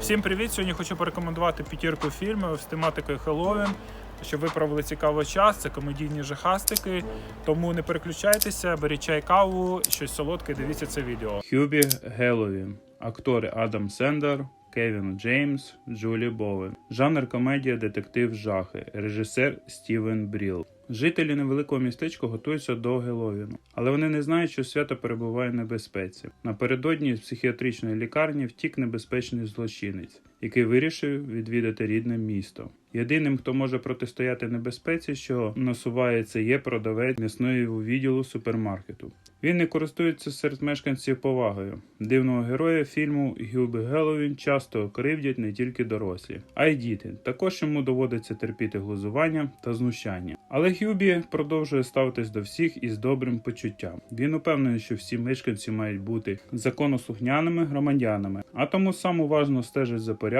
Всім привіт! Сьогодні хочу порекомендувати п'ятірку фільмів з тематикою Хеллоуін, щоб ви провели цікавий час. Це комедійні жахастики. Тому не переключайтеся, беріть чай, каву, щось солодке. Дивіться це відео. Хюбі Геловін. Актори Адам Сендер, Кевін Джеймс, Джулі Боуен. Жанр комедія, детектив, жахи. Режисер Стівен Бріл. Жителі невеликого містечка готуються до Геловіну, але вони не знають, що свято перебуває в небезпеці. Напередодні з психіатричної лікарні втік небезпечний злочинець, який вирішив відвідати рідне місто. Єдиним, хто може протистояти небезпеці, що насувається, є продавець м'ясної відділу супермаркету. Він не користується серед мешканців повагою. Дивного героя фільму Гюбі Геловін часто кривдять не тільки дорослі, а й діти. Також йому доводиться терпіти глузування та знущання. Але Гюбі продовжує ставитись до всіх із добрим почуттям. Він упевнений, що всі мешканці мають бути законослухняними громадянами, а тому сам уважно стежить за порядком.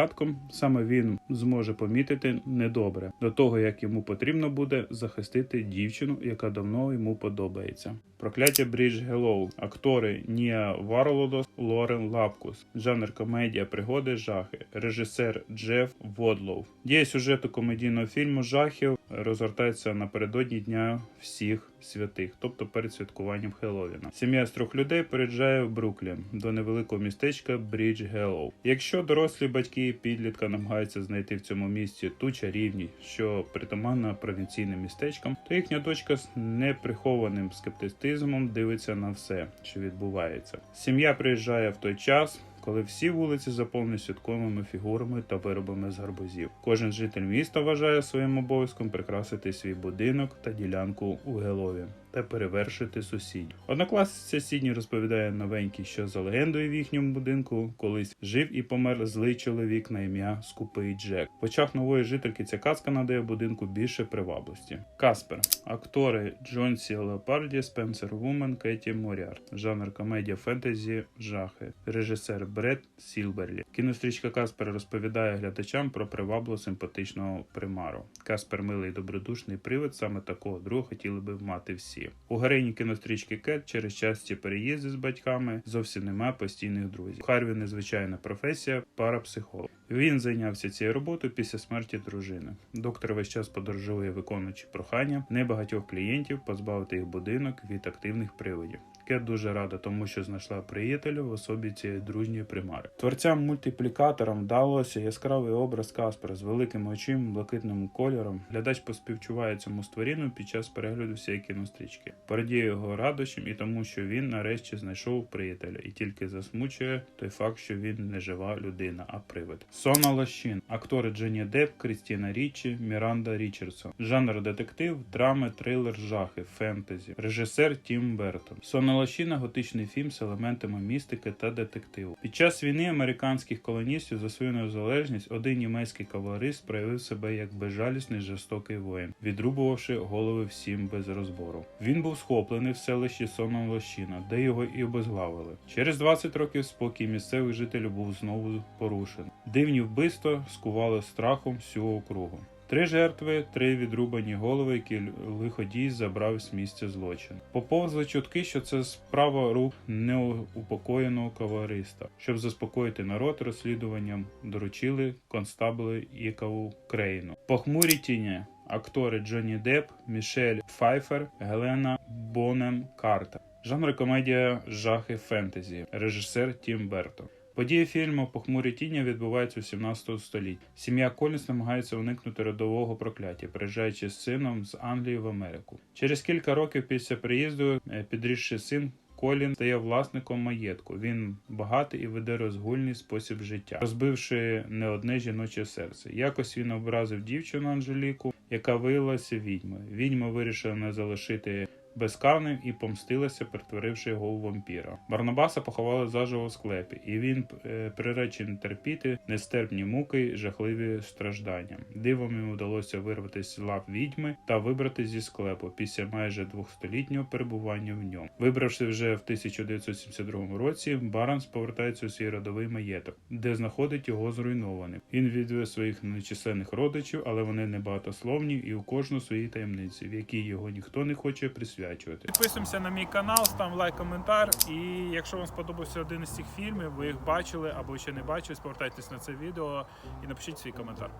Саме він зможе помітити недобре до того, як йому потрібно буде захистити дівчину, яка давно йому подобається. Прокляття Брідж Гелоу. Актори Ніа Варлодос, Лорен Лапкус. Жанр комедія, пригоди, жахи. Режисер Джеф Водлоу. Дія сюжету комедійного фільму жахів розгортається напередодні Дня всіх святих, тобто перед святкуванням Хеллоуіна. Сім'я з трьох людей переїжджає в Бруклін до невеликого містечка Брідж Гелоу. Якщо дорослі батьки підлітка намагаються знайти в цьому місці ту чарівність, що притаманна провінційним містечкам, то їхня дочка з неприхованим скептицизмом дивиться на все, що відбувається. Сім'я приїжджає в той час. Коли всі вулиці заповнені святковими фігурами та виробами з гарбузів, кожен житель міста вважає своїм обов'язком прикрасити свій будинок та ділянку у Гелові та перевершити сусідів. Однокласниця Сідні розповідає новенький, що за легендою в їхньому будинку колись жив і помер злий чоловік на ім'я Скупий Джек. В очах нової жительки ця казка надає будинку більше привабливості. Каспер, актори Джон Сі Леопарді, Спенсер Вумен, Кеті Моріар. Жанр комедія фентезі, жахи. Режисер Бред Сілберлі. Кінострічка Каспер розповідає глядачам про привабло симпатичного примару. Каспер милий добродушний привид, саме такого друга хотіли би мати всі. У героїні кінострічки Кет через часті переїзди з батьками зовсім немає постійних друзів. Харві незвичайна професія парапсихолог. Він зайнявся цією роботою після смерті дружини. Доктор весь час подорожує, виконуючи прохання небагатьох клієнтів позбавити їх будинок від активних привидів. Кет дуже рада тому, що знайшла приятеля в особі цієї дружньої примари. Творцям мультиплікаторам вдалося яскравий образ Каспера з великими очима, блакитним кольором. Глядач поспівчуває цьому створінню під час перегляду всієї кінострічки. Порадіє його радощам і тому, що він нарешті знайшов приятеля, і тільки засмучує той факт, що він не жива людина, а привид. Сона Лощин, актори Дженні Депп, Крістіна Річі, Міранда Річардсон. Жанр детектив, драми, трилер, жахи, фентезі. Режисер Тім Бертон. Сона Лощина готичний фільм з елементами містики та детективу. Під час війни американських колоністів за свою незалежність один німецький кавалерист проявив себе як безжалісний жорстокий воїн, відрубувавши голови всім без розбору. Він був схоплений в селищі Сона Лощина, де його і обезглавили. Через 20 років спокій місцевих жителів був знову порушений. Дивні вбивства скували страхом всю округу. Три жертви, три відрубані голови, які лиходій забрав з місця злочину. Поповзли чутки, що це справа рук неупокоєного кавариста. Щоб заспокоїти народ, розслідуванням доручили констабли Ікаву Крейну. Похмурі тіні. Актори Джонні Депп, Мішель Пфайфер, Гелена Бонем Карта. Жанр комедія жахи фентезі. Режисер Тім Бертон. Події фільму Похмурі тіні відбуваються у 17 столітті. Сім'я Колінс намагається уникнути родового прокляття, приїжджаючи з сином з Англії в Америку. Через кілька років після приїзду е, підрісший син. Колін стає власником маєтку. Він багатий і веде розгульний спосіб життя, розбивши не одне жіноче серце. Якось він образив дівчину Анжеліку, яка виявилася відьмою. Відьма вирішила не залишити безкарним і помстилася, перетворивши його у вампіра. Барнабаса поховали заживо в склепі, і він е, приречений терпіти нестерпні муки, й жахливі страждання. Дивом йому вдалося вирватися з лап відьми та вибрати зі склепу після майже двохстолітнього перебування в ньому. Вибравши вже в 1972 році, Баранс повертається у свій родовий маєток, де знаходить його зруйнованим. Він відвів своїх нечисленних родичів, але вони небагатословні і у кожну свої таємниці, в які його ніхто не хоче присвятити. Присвячувати. Підписуємося на мій канал, став лайк, коментар. І якщо вам сподобався один із цих фільмів, ви їх бачили або ще не бачили, повертайтесь на це відео і напишіть свій коментар.